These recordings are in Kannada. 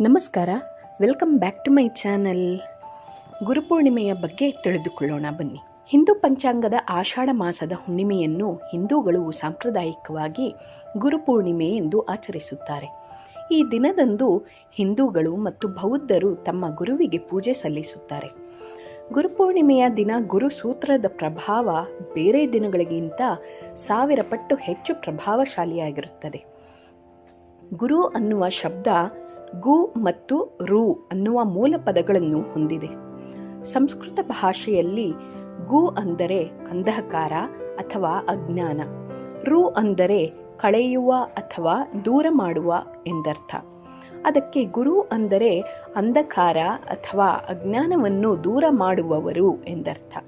ನಮಸ್ಕಾರ welcome back to my channel ಗುರುಪೂರ್ಣಿಮೆಯ ಬಗ್ಗೆ ತಿಳಿದುಕೊಳ್ಳೋಣ ಬನ್ನಿ. ಹಿಂದೂ ಪಂಚಾಂಗದ ಆಷಾಢ ಮಾಸದ ಹುಣ್ಣಿಮೆಯನ್ನು ಹಿಂದೂಗಳು ಸಾಂಪ್ರದಾಯಿಕವಾಗಿ ಗುರುಪೂರ್ಣಿಮೆ ಎಂದು ಆಚರಿಸುತ್ತಾರೆ. ಈ ದಿನದಂದು ಹಿಂದೂಗಳು ಮತ್ತು ಬೌದ್ಧರು ತಮ್ಮ ಗುರುವಿಗೆ ಪೂಜೆ ಸಲ್ಲಿಸುತ್ತಾರೆ. ಗುರುಪೂರ್ಣಿಮೆಯ ದಿನ ಗುರು ಸೂತ್ರದ ಪ್ರಭಾವ ಬೇರೆ ದಿನಗಳಿಗಿಂತ ಸಾವಿರ ಪಟ್ಟು ಹೆಚ್ಚು ಪ್ರಭಾವಶಾಲಿಯಾಗಿರುತ್ತದೆ. ಗುರು ಅನ್ನುವ ಶಬ್ದ ಗು ಮತ್ತು ರು ಅನ್ನುವ ಮೂಲ ಪದಗಳನ್ನು ಹೊಂದಿದೆ. ಸಂಸ್ಕೃತ ಭಾಷೆಯಲ್ಲಿ ಗು ಅಂದರೆ ಅಂಧಕಾರ ಅಥವಾ ಅಜ್ಞಾನ. ರು ಅಂದರೆ ಕಳೆಯುವ ಅಥವಾ ದೂರ ಮಾಡುವ ಎಂದರ್ಥ. ಅದಕ್ಕೆ ಗುರು ಅಂದರೆ ಅಂಧಕಾರ ಅಥವಾ ಅಜ್ಞಾನವನ್ನು ದೂರ ಮಾಡುವವರು ಎಂದರ್ಥ.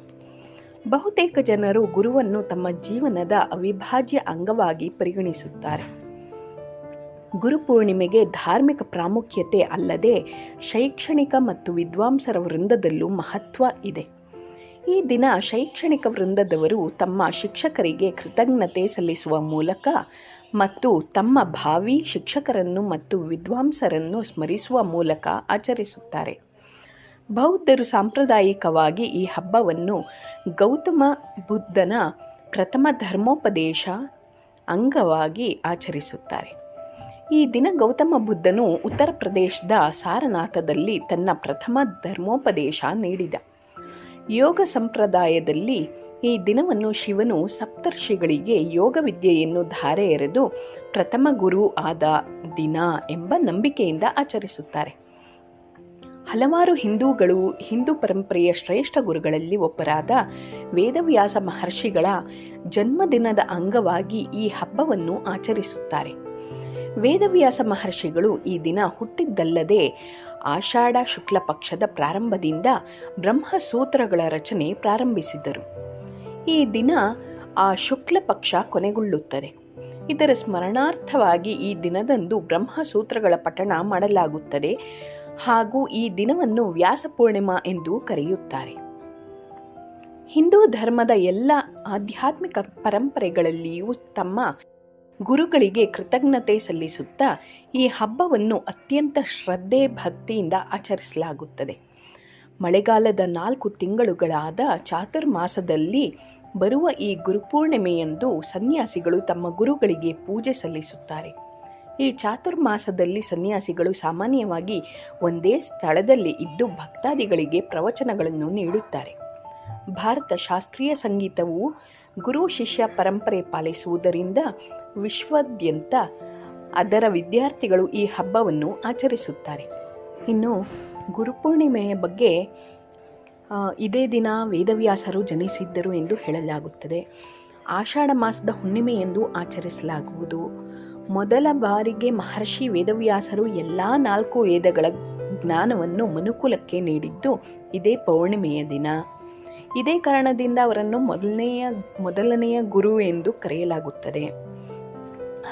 ಬಹುತೇಕ ಜನರು ಗುರುವನ್ನು ತಮ್ಮ ಜೀವನದ ಅವಿಭಾಜ್ಯ ಅಂಗವಾಗಿ ಪರಿಗಣಿಸುತ್ತಾರೆ. ಗುರುಪೂರ್ಣಿಮೆಗೆ ಧಾರ್ಮಿಕ ಪ್ರಾಮುಖ್ಯತೆ ಅಲ್ಲದೆ ಶೈಕ್ಷಣಿಕ ಮತ್ತು ವಿದ್ವಾಂಸರ ವೃಂದದಲ್ಲೂ ಮಹತ್ವ ಇದೆ. ಈ ದಿನ ಶೈಕ್ಷಣಿಕ ವೃಂದದವರು ತಮ್ಮ ಶಿಕ್ಷಕರಿಗೆ ಕೃತಜ್ಞತೆ ಸಲ್ಲಿಸುವ ಮೂಲಕ ಮತ್ತು ತಮ್ಮ ಭಾವಿ ಶಿಕ್ಷಕರನ್ನು ಮತ್ತು ವಿದ್ವಾಂಸರನ್ನು ಸ್ಮರಿಸುವ ಮೂಲಕ ಆಚರಿಸುತ್ತಾರೆ. ಬೌದ್ಧರು ಸಾಂಪ್ರದಾಯಿಕವಾಗಿ ಈ ಹಬ್ಬವನ್ನು ಗೌತಮ ಬುದ್ಧನ ಪ್ರಥಮ ಧರ್ಮೋಪದೇಶ ಅಂಗವಾಗಿ ಆಚರಿಸುತ್ತಾರೆ. ಈ ದಿನ ಗೌತಮ ಬುದ್ಧನು ಉತ್ತರ ಪ್ರದೇಶದ ಸಾರನಾಥದಲ್ಲಿ ತನ್ನ ಪ್ರಥಮ ಧರ್ಮೋಪದೇಶ ನೀಡಿದ. ಯೋಗ ಸಂಪ್ರದಾಯದಲ್ಲಿ ಈ ದಿನವನ್ನು ಶಿವನು ಸಪ್ತರ್ಷಿಗಳಿಗೆ ಯೋಗ ವಿದ್ಯೆಯನ್ನು ಧಾರೆ ಎರೆದು ಪ್ರಥಮ ಗುರು ಆದ ದಿನ ಎಂಬ ನಂಬಿಕೆಯಿಂದ ಆಚರಿಸುತ್ತಾರೆ. ಹಲವಾರು ಹಿಂದೂಗಳು ಹಿಂದೂ ಪರಂಪರೆಯ ಶ್ರೇಷ್ಠ ಗುರುಗಳಲ್ಲಿ ಒಬ್ಬರಾದ ವೇದವ್ಯಾಸ ಮಹರ್ಷಿಗಳ ಜನ್ಮದಿನದ ಅಂಗವಾಗಿ ಈ ಹಬ್ಬವನ್ನು ಆಚರಿಸುತ್ತಾರೆ. ವೇದವ್ಯಾಸ ಮಹರ್ಷಿಗಳು ಈ ದಿನ ಹುಟ್ಟಿದ್ದಲ್ಲದೆ ಆಷಾಢ ಶುಕ್ಲ ಪಕ್ಷದ ಪ್ರಾರಂಭದಿಂದ ಬ್ರಹ್ಮಸೂತ್ರಗಳ ರಚನೆ ಪ್ರಾರಂಭಿಸಿದರು. ಈ ದಿನ ಆ ಶುಕ್ಲ ಪಕ್ಷ ಕೊನೆಗೊಳ್ಳುತ್ತದೆ. ಇದರ ಸ್ಮರಣಾರ್ಥವಾಗಿ ಈ ದಿನದಂದು ಬ್ರಹ್ಮಸೂತ್ರಗಳ ಪಠಣ ಮಾಡಲಾಗುತ್ತದೆ ಹಾಗೂ ಈ ದಿನವನ್ನು ವ್ಯಾಸ ಪೂರ್ಣಿಮಾ ಎಂದು ಕರೆಯುತ್ತಾರೆ. ಹಿಂದೂ ಧರ್ಮದ ಎಲ್ಲ ಆಧ್ಯಾತ್ಮಿಕ ಪರಂಪರೆಗಳಲ್ಲಿಯೂ ತಮ್ಮ ಗುರುಗಳಿಗೆ ಕೃತಜ್ಞತೆ ಸಲ್ಲಿಸುತ್ತಾ ಈ ಹಬ್ಬವನ್ನು ಅತ್ಯಂತ ಶ್ರದ್ಧೆ ಭಕ್ತಿಯಿಂದ ಆಚರಿಸಲಾಗುತ್ತದೆ. ಮಳೆಗಾಲದ ನಾಲ್ಕು ತಿಂಗಳುಗಳಾದ ಚಾತುರ್ಮಾಸದಲ್ಲಿ ಬರುವ ಈ ಗುರುಪೂರ್ಣಿಮೆಯಂದು ಸನ್ಯಾಸಿಗಳು ತಮ್ಮ ಗುರುಗಳಿಗೆ ಪೂಜೆ ಸಲ್ಲಿಸುತ್ತಾರೆ. ಈ ಚಾತುರ್ಮಾಸದಲ್ಲಿ ಸನ್ಯಾಸಿಗಳು ಸಾಮಾನ್ಯವಾಗಿ ಒಂದೇ ಸ್ಥಳದಲ್ಲಿ ಇದ್ದು ಭಕ್ತಾದಿಗಳಿಗೆ ಪ್ರವಚನಗಳನ್ನು ನೀಡುತ್ತಾರೆ. ಭಾರತ ಶಾಸ್ತ್ರೀಯ ಸಂಗೀತವು ಗುರು ಶಿಷ್ಯ ಪರಂಪರೆ ಪಾಲಿಸುವುದರಿಂದ ವಿಶ್ವಾದ್ಯಂತ ಅದರ ವಿದ್ಯಾರ್ಥಿಗಳು ಈ ಹಬ್ಬವನ್ನು ಆಚರಿಸುತ್ತಾರೆ. ಇನ್ನು ಗುರುಪೂರ್ಣಿಮೆಯ ಬಗ್ಗೆ ಇದೇ ದಿನ ವೇದವ್ಯಾಸರು ಜನಿಸಿದ್ದರು ಎಂದು ಹೇಳಲಾಗುತ್ತದೆ. ಆಷಾಢ ಮಾಸದ ಹುಣ್ಣಿಮೆ ಎಂದು ಆಚರಿಸಲಾಗುವುದು. ಮೊದಲ ಬಾರಿಗೆ ಮಹರ್ಷಿ ವೇದವ್ಯಾಸರು ಎಲ್ಲ ನಾಲ್ಕು ವೇದಗಳ ಜ್ಞಾನವನ್ನು ಮನುಕುಲಕ್ಕೆ ನೀಡಿದ್ದು ಇದೇ ಪೌರ್ಣಿಮೆಯ ದಿನ. ಇದೇ ಕಾರಣದಿಂದ ಅವರನ್ನು ಮೊದಲನೆಯ ಮೊದಲನೆಯ ಗುರು ಎಂದು ಕರೆಯಲಾಗುತ್ತದೆ.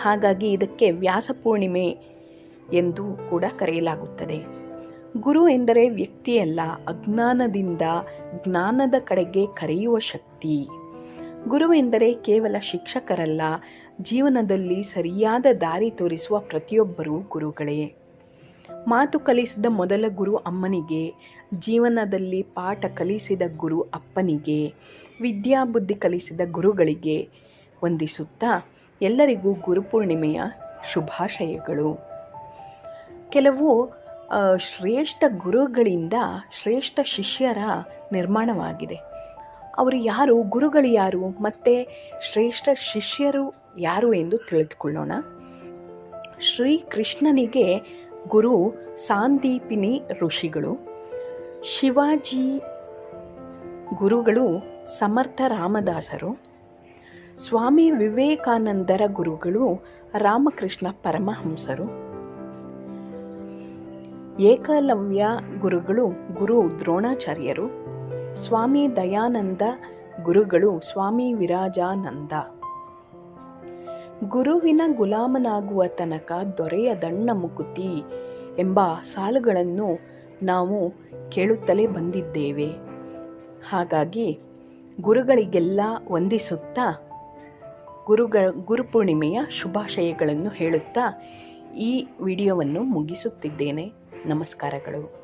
ಹಾಗಾಗಿ ಇದಕ್ಕೆ ವ್ಯಾಸ ಪೂರ್ಣಿಮೆ ಎಂದು ಕೂಡ ಕರೆಯಲಾಗುತ್ತದೆ. ಗುರು ಎಂದರೆ ವ್ಯಕ್ತಿಯಲ್ಲ, ಅಜ್ಞಾನದಿಂದ ಜ್ಞಾನದ ಕಡೆಗೆ ಕರೆಯುವ ಶಕ್ತಿ. ಗುರು ಎಂದರೆ ಕೇವಲ ಶಿಕ್ಷಕರಲ್ಲ, ಜೀವನದಲ್ಲಿ ಸರಿಯಾದ ದಾರಿ ತೋರಿಸುವ ಪ್ರತಿಯೊಬ್ಬರೂ ಗುರುಗಳೇ. ಮಾತು ಕಲಿಸಿದ ಮೊದಲ ಗುರು ಅಮ್ಮನಿಗೆ, ಜೀವನದಲ್ಲಿ ಪಾಠ ಕಲಿಸಿದ ಗುರು ಅಪ್ಪನಿಗೆ ವಿದ್ಯಾಬುದ್ಧಿ ಕಲಿಸಿದ ಗುರುಗಳಿಗೆ ವಂದಿಸುತ್ತಾ ಎಲ್ಲರಿಗೂ ಗುರುಪೂರ್ಣಿಮೆಯ ಶುಭಾಶಯಗಳು. ಕೆಲವು ಶ್ರೇಷ್ಠ ಗುರುಗಳಿಂದ ಶ್ರೇಷ್ಠ ಶಿಷ್ಯರ ನಿರ್ಮಾಣವಾಗಿದೆ. ಅವರು ಯಾರು, ಗುರುಗಳು ಯಾರು, ಮತ್ತು ಶ್ರೇಷ್ಠ ಶಿಷ್ಯರು ಯಾರು ಎಂದು ತಿಳಿದುಕೊಳ್ಳೋಣ. ಶ್ರೀಕೃಷ್ಣನಿಗೆ ಗುರು ಸಾಂದೀಪಿನಿ ಋಷಿಗಳು. ಶಿವಾಜಿ ಗುರುಗಳು ಸಮರ್ಥ ರಾಮದಾಸರು. ಸ್ವಾಮಿ ವಿವೇಕಾನಂದರ ಗುರುಗಳು ರಾಮಕೃಷ್ಣ ಪರಮಹಂಸರು. ಏಕಲವ್ಯ ಗುರುಗಳು ಗುರು ದ್ರೋಣಾಚಾರ್ಯರು. ಸ್ವಾಮಿ ದಯಾನಂದ ಗುರುಗಳು ಸ್ವಾಮಿ ವಿರಾಜಾನಂದ. ಗುರುವಿನ ಗುಲಾಮನಾಗುವ ತನಕ ದೊರೆಯ ದಣ್ಣ ಮುಕುತಿ ಎಂಬ ಸಾಲುಗಳನ್ನು ನಾವು ಕೇಳುತ್ತಲೇ ಬಂದಿದ್ದೇವೆ. ಹಾಗಾಗಿ ಗುರುಗಳಿಗೆಲ್ಲ ವಂದಿಸುತ್ತಾ ಗುರುಗ ಗುರುಪೂರ್ಣಿಮೆಯ ಶುಭಾಶಯಗಳನ್ನು ಹೇಳುತ್ತಾ ಈ ವಿಡಿಯೋವನ್ನು ಮುಗಿಸುತ್ತಿದ್ದೇನೆ. ನಮಸ್ಕಾರಗಳು.